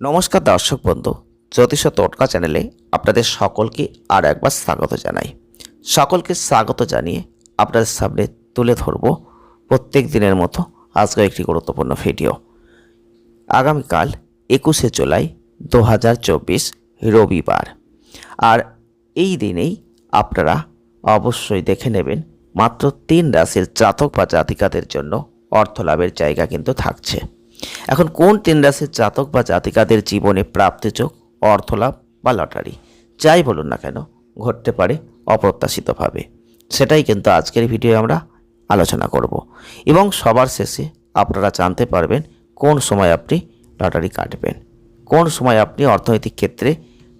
নমস্কার দর্শক বন্ধু, জ্যোতিষ টোটকা চ্যানেলে আপনাদের সকলকে আর একবার স্বাগত জানাই। সকলকে স্বাগত জানিয়ে আপনাদের সামনে তুলে ধরব প্রত্যেক দিনের মতো আজকের একটি গুরুত্বপূর্ণ ভিডিও। আগামীকাল একুশে জুলাই দু হাজার চব্বিশ রবিবার। আর এই দিনেই আপনারা অবশ্যই দেখে নেবেন মাত্র তিন রাশির জাতক বা জাতিকাদের জন্য অর্থ লাভের জায়গা কিন্তু থাকছে। এখন কোন তিন রাশির জাতক বা জাতিকাদের জীবনে প্রাপ্তিযোগ অর্থলাভ বা লটারি? যাই বলুন না কেন, ঘটতে পারে অপ্রত্যাশিতভাবে। সেটাই কিন্তু আজকের ভিডিও আমরা আলোচনা করব। এবং সবার শেষে আপনারা জানতে পারবেন কোন সময় আপনি লটারি কাটবেন, কোন সময় আপনি অর্থনৈতিক ক্ষেত্রে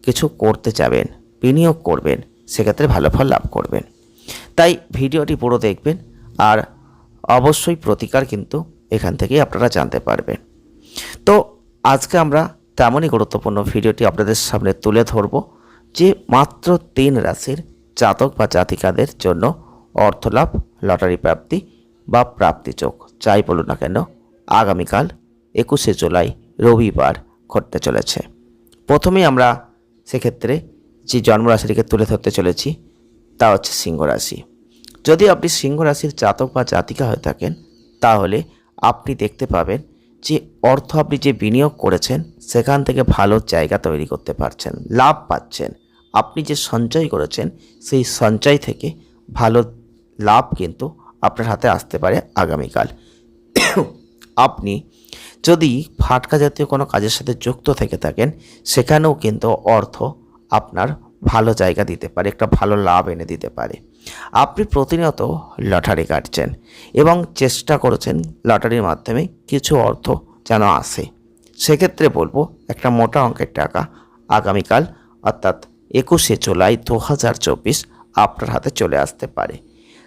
কিছু করতে যাবেন, বিনিয়োগ করবেন, সেক্ষেত্রে ভালো ফল লাভ করবেন। তাই ভিডিওটি পুরো দেখবেন আর অবশ্যই প্রতিকার কিন্তু এখান থেকেই আপনারা জানতে পারবেন। তো আজকে আমরা তেমনই গুরুত্বপূর্ণ ভিডিওটি আপনাদের সামনে তুলে ধরব যে মাত্র তিন রাশির জাতক বা জাতিকাদের জন্য অর্থলাভ, লটারি প্রাপ্তি বা প্রাপ্তিযোগ যাই বলুন না কেন, আগামীকাল একুশে জুলাই রবিবার ঘটতে চলেছে। প্রথমেই আমরা সেক্ষেত্রে যে জন্মরাশিটিকে তুলে ধরতে চলেছি, তা হচ্ছে সিংহ রাশি যদি আপনি সিংহ রাশির জাতক বা জাতিকা হয়ে থাকেন, তাহলে আপনি দেখতে পাবেন যে অর্থ আপনি যে বিনিয়োগ করেছেন, সেখান থেকে ভালো জায়গা তৈরি করতে পারছেন, লাভ পাচ্ছেন। আপনি যে সঞ্চয় করেছেন, সেই সঞ্চয় থেকে ভালো লাভ কিন্তু আপনার হাতে আসতে পারে আগামীকাল। আপনি যদি ফাটকা জাতীয় কোনো কাজের সাথে যুক্ত থেকে থাকেন, সেখানেও কিন্তু অর্থ আপনার ভালো জায়গা দিতে পারে, একটা ভালো লাভ এনে দিতে পারে। আপনি প্রতিনিয়ত লটারি কাটছেন এবং চেষ্টা করেছেন লটারির মাধ্যমে কিছু অর্থ যেন আসে। সেক্ষেত্রে বলব, একটা মোটা অঙ্কের টাকা আগামীকাল, অর্থাৎ একুশে জুলাই দু হাজার চব্বিশ আপনার হাতে চলে আসতে পারে।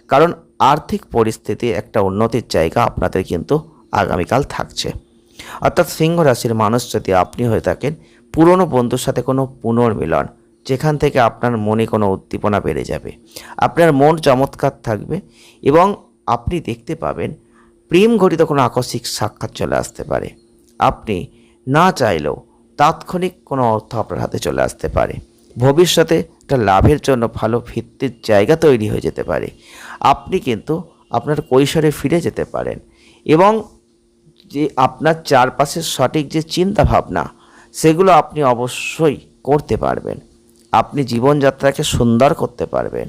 কারণ আর্থিক পরিস্থিতি একটা উন্নতির জায়গা আপনাদের কিন্তু আগামীকাল থাকছে। অর্থাৎ সিংহ রাশির মানুষ যদি আপনি হয়ে থাকেন, পুরনো বন্ধুর সাথে কোনো পুনর্মিলন যেখান থেকে আপনার মনে কোনো উদ্দীপনা বেড়ে যাবে। আপনার মন চমৎকার থাকবে এবং আপনি দেখতে পাবেন প্রেম ঘটিত কোনো আকস্মিক সাক্ষাৎ চলে আসতে পারে। আপনি না চাইলেও তাৎক্ষণিক কোনো অর্থ আপনার হাতে চলে আসতে পারে। ভবিষ্যতে একটা লাভের জন্য ভালো ভিত্তির জায়গা তৈরি হয়ে যেতে পারে। আপনি কিন্তু আপনার কৈশোরে ফিরে যেতে পারেন এবং যে আপনার চারপাশের সঠিক যে চিন্তা ভাবনা সেগুলো আপনি অবশ্যই করতে পারবেন। আপনি জীবনযাত্রাকে সুন্দর করতে পারবেন।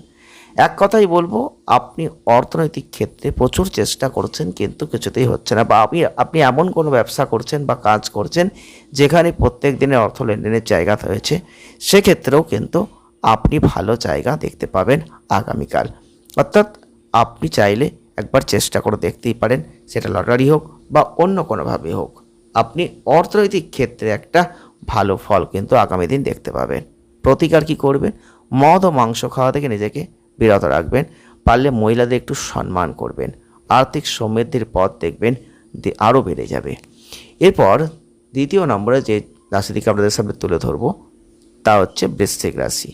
এক কথাই বলব, আপনি অর্থনৈতিক ক্ষেত্রে প্রচুর চেষ্টা করছেন, কিন্তু কিছুতেই হচ্ছে না। বা আপনি আপনি এমন কোনো ব্যবসা করছেন বা কাজ করছেন, যেখানে প্রত্যেক দিনের অর্থ লেনদেনের জায়গা রয়েছে, সেক্ষেত্রেও কিন্তু আপনি ভালো জায়গা দেখতে পাবেন আগামীকাল। অর্থাৎ আপনি চাইলে একবার চেষ্টা করে দেখতেই পারেন, সেটা লটারি হোক বা অন্য কোনোভাবে হোক। আপনি অর্থনৈতিক ক্ষেত্রে একটা ভালো ফল কিন্তু আগামী দিন দেখতে পাবেন। প্রতিকার কি করবেন মদ ও মাংস খাওয়া থেকে নিজেকে বিরত রাখবেন। পারলে মহিলাদের একটু সম্মান করবেন। আর্থিক সমৃদ্ধির পথ দেখবেন আরও বেড়ে যাবে। এরপর দ্বিতীয় নম্বরে যে রাশিটিকে আপনাদের সামনে তুলে ধরবো, তা হচ্ছে বৃশ্চিক রাশি।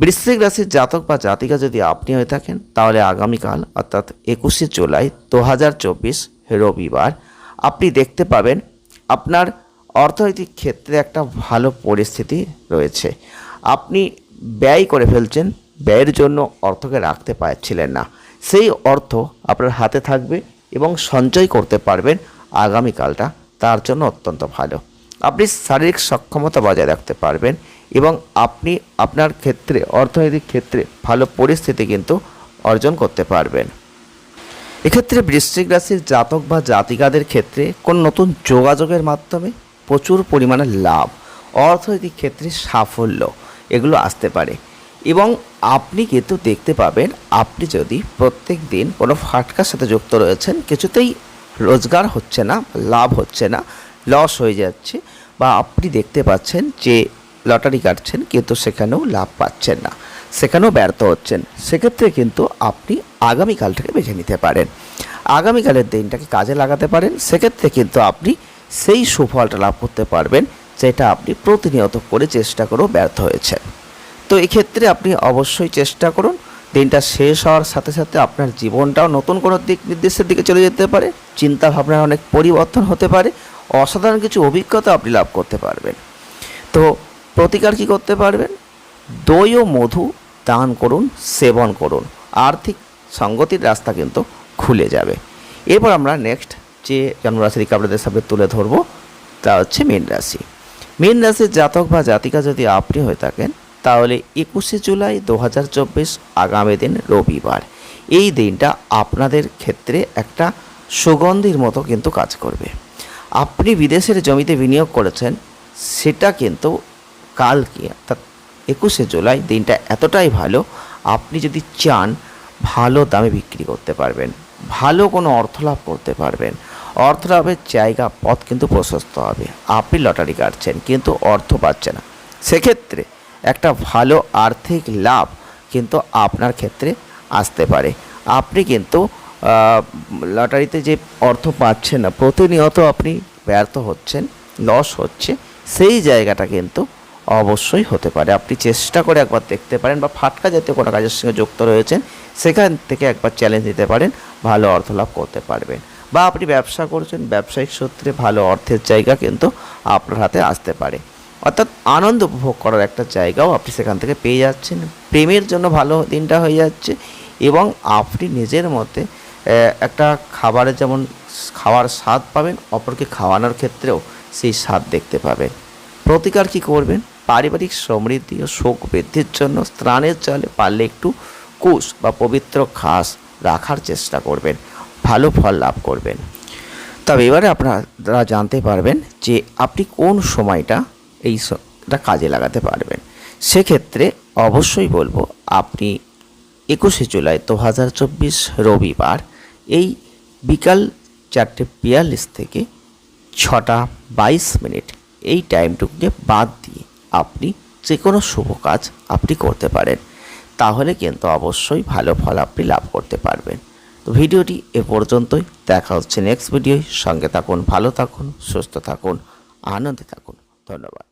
বৃশ্চিক রাশির জাতক বা জাতিকা যদি আপনি হয়ে থাকেন, তাহলে আগামীকাল, অর্থাৎ একুশে জুলাই দু হাজার চব্বিশ রবিবার, আপনি দেখতে পাবেন আপনার অর্থনৈতিক ক্ষেত্রে একটা ভালো পরিস্থিতি রয়েছে। আপনি ব্যয় করে ফেলছেন, ব্যয়ের জন্য অর্থকে রাখতে পারছিলেন না। সেই অর্থ আপনার হাতে থাকবে এবং সঞ্চয় করতে পারবেন আগামীকালটা। তার জন্য অত্যন্ত ভালো। আপনি শারীরিক সক্ষমতা বজায় রাখতে পারবেন এবং আপনি আপনার ক্ষেত্রে, অর্থনৈতিক ক্ষেত্রে ভালো পরিস্থিতি কিন্তু অর্জন করতে পারবেন। এক্ষেত্রে বৃশ্চিক রাশির জাতক বা জাতিকাদের ক্ষেত্রে কোন নতুন যোগাযোগের মাধ্যমে প্রচুর পরিমাণে লাভ। অর্থনৈতিক ক্ষেত্রে সাফল্য। এগুলো আসতে পারে। এবং আপনি কিন্তু দেখতে পাবেন, আপনি যদি প্রত্যেক দিন কোনো ফাটকার সাথে যুক্ত রয়েছেন, কিছুতেই রোজগার হচ্ছে না, লাভ হচ্ছে না, লস হয়ে যাচ্ছে বা আপনি দেখতে পাচ্ছেন যে লটারি কাটছেন কিন্তু সেখানেও লাভ পাচ্ছেন না, সেখানেও ব্যর্থ হচ্ছেন। সেক্ষেত্রে কিন্তু আপনি আগামীকালটাকে বেছে নিতে পারেন। আগামীকালের দিনটাকে কাজে লাগাতে পারেন। সেক্ষেত্রে কিন্তু আপনি সেই সুফলটা লাভ করতে পারবেন। যেটা আপনি প্রতিনিয়ত করে চেষ্টা করেও ব্যর্থ হয়েছেন। তো এক্ষেত্রে আপনি অবশ্যই চেষ্টা করুন, দিনটা শেষ হওয়ার সাথে সাথে আপনার জীবনটাও নতুন কোনো দিক নির্দেশের দিকে চলে যেতে পারে চিন্তা ভাবনার অনেক পরিবর্তন হতে পারে, অসাধারণ কিছু অভিজ্ঞতা আপনি লাভ করতে পারবেন। তো প্রতিকার কি করতে পারবেন? দই ও মধু দান করুন, সেবন করুন, আর্থিক সঙ্গতির রাস্তা কিন্তু খুলে যাবে। এরপর আমরা নেক্সট যে জন্মরাশিকে আপনাদের সামনে তুলে ধরবো, তা হচ্ছে মীন রাশি। মীন রাশির জাতক বা জাতিকা যদি আপনি হয়ে থাকেন, তাহলে একুশে জুলাই দু হাজার চব্বিশ আগামী দিন রবিবার। এই দিনটা আপনাদের ক্ষেত্রে একটা সুগন্ধির মতো কিন্তু কাজ করবে। আপনি বিদেশের জমিতে বিনিয়োগ করেছেন, সেটা কিন্তু কালকে, অর্থাৎ একুশে জুলাই দিনটা এতটাই ভালো, আপনি যদি চান ভালো দামে বিক্রি করতে পারবেন, ভালো কোনো অর্থ লাভ করতে পারবেন। অর্থ লাভের জায়গা পথ কিন্তু প্রশস্ত হবে। আপনি লটারি কাটছেন, কিন্তু অর্থ পাচ্ছেন না। সেক্ষেত্রে একটা ভালো আর্থিক লাভ কিন্তু আপনার ক্ষেত্রে আসতে পারে। আপনি কিন্তু লটারিতে যে অর্থ পাচ্ছেন না, প্রতিনিয়ত আপনি ব্যর্থ হচ্ছেন, লস হচ্ছে, সেই জায়গাটা কিন্তু অবশ্যই হতে পারে। আপনি চেষ্টা করে একবার দেখতে পারেন বা ফাটকা জাতীয় কোনো কাজের সঙ্গে যুক্ত রয়েছেন, সেখান থেকে একবার চ্যালেঞ্জ দিতে পারেন, ভালো অর্থ লাভ করতে পারবেন। বা আপনি ব্যবসা করছেন, ব্যবসায়িক সূত্রে ভালো অর্থের জায়গা কিন্তু আপনার হাতে আসতে পারে। অর্থাৎ আনন্দ উপভোগ করার একটা জায়গাও আপনি সেখান থেকে পেয়ে যাচ্ছেন। প্রেমের জন্য ভালো দিনটা হয়ে যাচ্ছে এবং আপনি নিজের মতে একটা খাবারের যেমন খাওয়ার স্বাদ পাবেন, অপরকে খাওয়ানোর ক্ষেত্রেও সেই স্বাদ দেখতে পাবেন। প্রতিকার কি করবেন? পারিবারিক সমৃদ্ধি ও শোক বৃদ্ধির জন্য স্নানের জলে পারলে একটু কুশ বা পবিত্র ঘাস রাখার চেষ্টা করবেন। ভালো ফল লাভ করবেন। তবে এবারে আপনারা জানতে পারবেন যে আপনি কোন সময়টা এই কাজে লাগাতে পারবেন। সেক্ষেত্রে অবশ্যই বলব, আপনি একুশে জুলাই দু হাজার চব্বিশ রবিবার এই বিকাল চারটে বিয়াল্লিশ থেকে ছটা বাইশ মিনিট এই টাইমটুকুকে বাদ দিয়ে আপনি যে কোনো শুভ কাজ আপনি করতে পারেন। তাহলে কিন্তু অবশ্যই ভালো ফল আপনি লাভ করতে পারবেন। তো ভিডিওটি এ পর্যন্তই। দেখা হচ্ছে নেক্সট ভিডিওয়। সঙ্গে থাকুন, ভালো থাকুন, সুস্থ থাকুন, আনন্দে থাকুন। ধন্যবাদ।